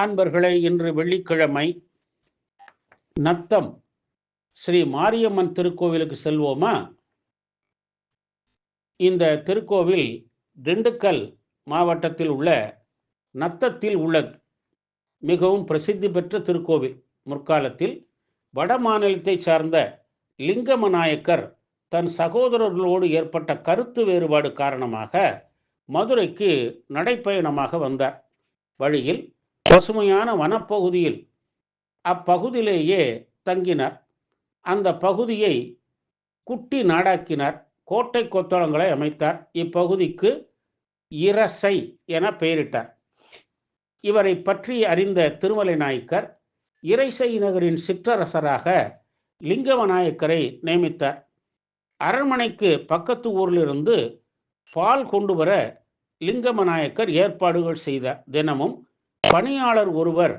அன்பர்களை இன்று வெள்ளிக்கிழமை நத்தம் ஸ்ரீ மாரியம்மன் திருக்கோவிலுக்கு செல்வோமா? இந்த திருக்கோவில் திண்டுக்கல் மாவட்டத்தில் உள்ள நத்தத்தில் உள்ளது. மிகவும் பிரசித்தி பெற்ற திருக்கோவில். முற்காலத்தில் வட மாநிலத்தைச் சார்ந்த லிங்கமநாயக்கர் தன் சகோதரர்களோடு ஏற்பட்ட கருத்து வேறுபாடு காரணமாக மதுரைக்கு நடைப்பயணமாக வந்தார். வழியில் பசுமையான வனப்பகுதியில் அப்பகுதியிலேயே தங்கினர். அந்த பகுதியை குட்டி நாடாக்கினார். கோட்டை கொத்தளங்களை அமைத்தார். இப்பகுதிக்கு இரசை என பெயரிட்டார். இவரை பற்றி அறிந்த திருமலை நாயக்கர் இறைசை நகரின் சிற்றரசராக லிங்கவநாயக்கரை நியமித்தார். அரண்மனைக்கு பக்கத்து ஊரிலிருந்து பால் கொண்டு வர லிங்கமநாயக்கர் ஏற்பாடுகள் செய்தார் தினமும் பணியாளர் ஒருவர்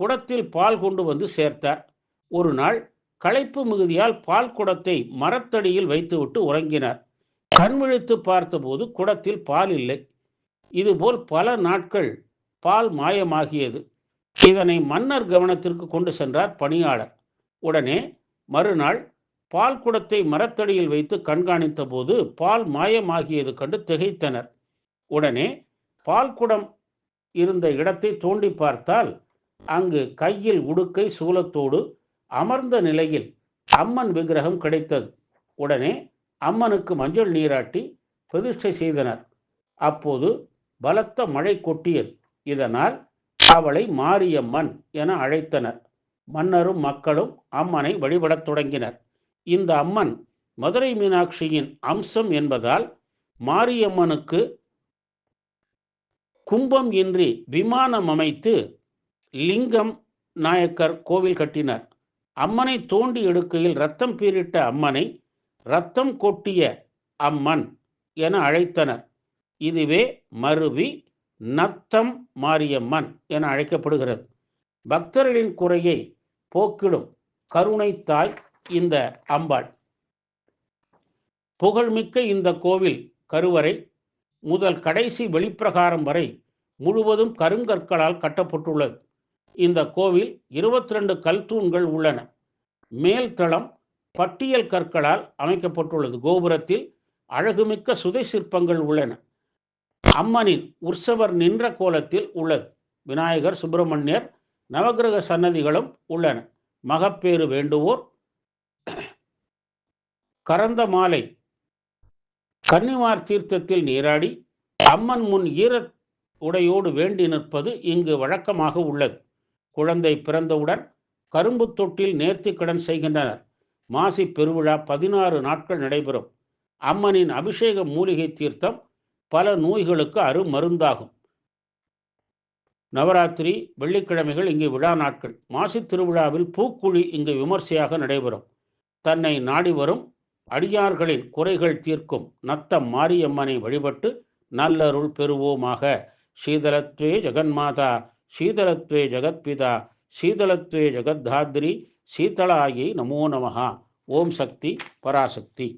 குடத்தில் பால் கொண்டு வந்து சேர்த்தார். ஒரு நாள் களைப்பு மிகுதியால் பால் குடத்தை மரத்தடியில் வைத்துவிட்டு உறங்கினார். கண்விழித்து பார்த்தபோது குடத்தில் பால் இல்லை. இதுபோல் பல நாட்கள் பால் மாயமாகியது. இதனை மன்னர் கவனத்திற்கு கொண்டு சென்றார் பணியாளர். உடனே மறுநாள் பால் குடத்தை மரத்தடியில் வைத்து கண்காணித்த போது பால் மாயமாகியது கண்டு திகைத்தனர். உடனே பால் குடம் இருந்த இடத்தை தோண்டி பார்த்தால் அங்கு கையில் உடுக்கை சூலத்தோடு அமர்ந்த நிலையில் அம்மன் விக்கிரகம் கிடைத்தது. உடனே அம்மனுக்கு மஞ்சள் நீராட்டி பிரதிஷ்டை செய்தனர். அப்போது பலத்த மழை கொட்டியது. இதனால் அவளை மாரியம்மன் என அழைத்தனர். மன்னரும் மக்களும் அம்மனை வழிபடத் தொடங்கினர். இந்த அம்மன் மதுரை மீனாட்சியின் அம்சம் என்பதால் மாரியம்மனுக்கு கும்பம் இன்றி விமானம் அமைத்து லிங்கம் நாயக்கர் கோவில் கட்டினார். அம்மனை தோண்டி எடுக்கையில் ரத்தம் பீரிட்ட அம்மனை ரத்தம் கொட்டிய அம்மன் என அழைத்தனர். இதுவே மருவி நத்தம் மாரியம்மன் என அழைக்கப்படுகிறது. பக்தர்களின் குறையை போக்கிடும் கருணை தாய் இந்த அம்பாள். புகழ்மிக்க இந்த கோவில் கருவறை முதல் கடைசி வெளிப்பிரகாரம் வரை முழுவதும் கருங்கற்களால் கட்டப்பட்டுள்ளது. இந்த கோவில் இருபத்தி ரெண்டு கல் தூண்கள் உள்ளன. மேல் தளம் பட்டியல் கற்களால் அமைக்கப்பட்டுள்ளது. கோபுரத்தில் அழகுமிக்க சுதை சிற்பங்கள் உள்ளன. அம்மனின் உற்சவர் நின்ற கோலத்தில் உள்ளது. விநாயகர் சுப்பிரமணியர் நவகிரக சன்னதிகளும் உள்ளன. மகப்பேறு வேண்டுவோர் கரந்த மாலை கன்னிமார் தீர்த்தத்தில் நீராடி அம்மன் முன் ஈர உடையோடு வேண்டி நிற்பது இங்கு வழக்கமாக உள்ளது. குழந்தை பிறந்தவுடன் கரும்பு தொட்டில் நேர்த்தி கடன் செய்கின்றனர். மாசி பெருவிழா பதினாறு நாட்கள் நடைபெறும். அம்மனின் அபிஷேக மூலிகை தீர்த்தம் பல நோய்களுக்கு அருமருந்தாகும். நவராத்திரி வெள்ளிக்கிழமைகள் இங்கு விழா நாட்கள். மாசி திருவிழாவில் பூக்குழி இங்கு விமர்சையாக நடைபெறும். தன்னை நாடி வரும் அடியார்களின் குறைகள் தீர்க்கும். நத்தம் மாரியம்மனை வழிபட்டு நல்லருள் பெறுவோமாக. சீதலத்வே ஜெகன்மாதா சீதலத்வே ஜெகத்பிதா சீதலத்வே ஜெகத்தாத்ரி சீதளாயை நமோ நமகா ஓம் சக்தி பராசக்தி.